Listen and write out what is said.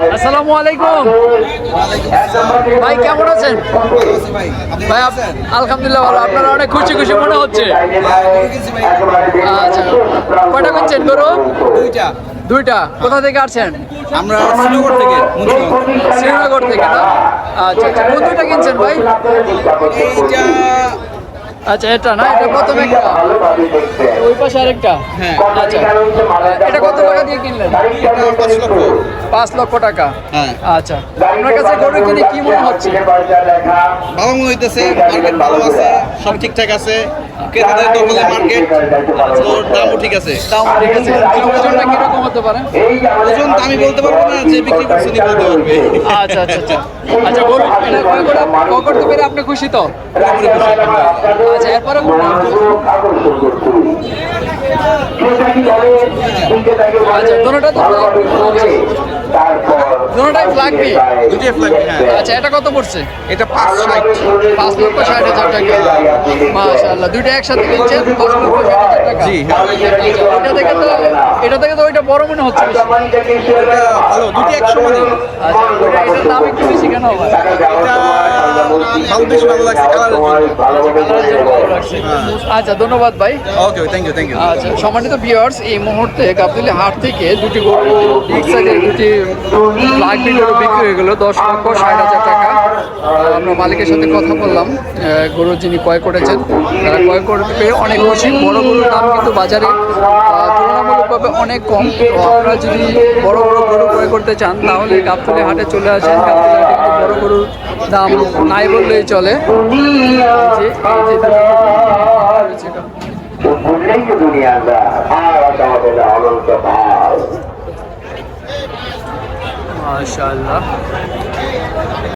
আসসালামু আলাইকুম। ভাই কেমন আছেন? ভাই আলহামদুলিল্লাহ ভালো। আপনারা অনেক খুশি খুশি মনে হচ্ছে। আচ্ছা কয়টা কিনছেন গরু? দুইটা। দুইটা। কোথা থেকে আসছেন? আমরা শ্রীনগর থেকে শ্রীনগর থেকে না? আচ্ছা আচ্ছা। কোন দুইটা কিনছেন ভাই? এইটা আচ্ছা এটা না? এটা প্রথম একটা। ওই পাশে আরেকটা? হ্যাঁ। আচ্ছা। এটা টাকা দিয়ে কিনলেন? পাঁচ লক্ষ টাকা। হ্যাঁ। আচ্ছা আপনার কাছে গরু কিনে কি মনে হচ্ছে? ভালো মনে হইতেছে মার্কেট ভালো আছে সব ঠিকঠাক আছে। ক্রেতাদের দখলে মার্কেট দামও ঠিক আছে। দাম ঠিক আছে। ওজনটা কীরকম হতে পারে? ওজন আমি বলতে পারব না যে বিক্রি করছি নি বলতে পারবে। আচ্ছা আচ্ছা আচ্ছা। আচ্ছা গরু এটা কয় করে করতে পেরে আপনি খুশি তো? আচ্ছা এরপরে আচ্ছা তো দোনোটাই ফ্ল্যাগবি দুটোই ফ্ল্যাগ হ্যাঁ। আচ্ছা এটা কত পড়ছে? এটা পাঁচ ষাট। পাঁচ লক্ষ ষাট হাজার টাকা। মাশাআল্লাহ দুইটা একসাথে কিনছেন পাঁচ লক্ষ ষাট হাজার টাকা। জি, হ্যাঁ। আচ্ছা, এটা থেকে তো এটা থেকে তো ওইটা বড় মনে হচ্ছে। ভালো দুটি একশো মানে? আচ্ছা এটার দাম একটু বেশি কেন হবে এটা ভালো বেশি ভালো লাগছে লাগছে। আচ্ছা ধন্যবাদ ভাই। Okay thank you thank you আচ্ছা সম্মানিত ভিউয়ার্স এই মুহূর্তে গাবতলি হাট থেকে দুটি গরু দুটি ব্ল্যাক গরু বিক্রি হয়ে গেল দশ লক্ষ ষাট হাজার টাকা। আমরা মালিকের সাথে কথা বললাম গরু যিনি ক্রয় করেছেন তারা ক্রয় করতে পেরে অনেক খুশি। বড় গরুর দাম কিন্তু বাজারে তুলনামূলকভাবে অনেক কম। তো আপনারা যদি বড় বড় গরু ক্রয় করতে চান তাহলে গাবতলি হাটে চলে আসেন। গাবতলি হাটে বড় গরুর দাম নাই বললেই চলে। এই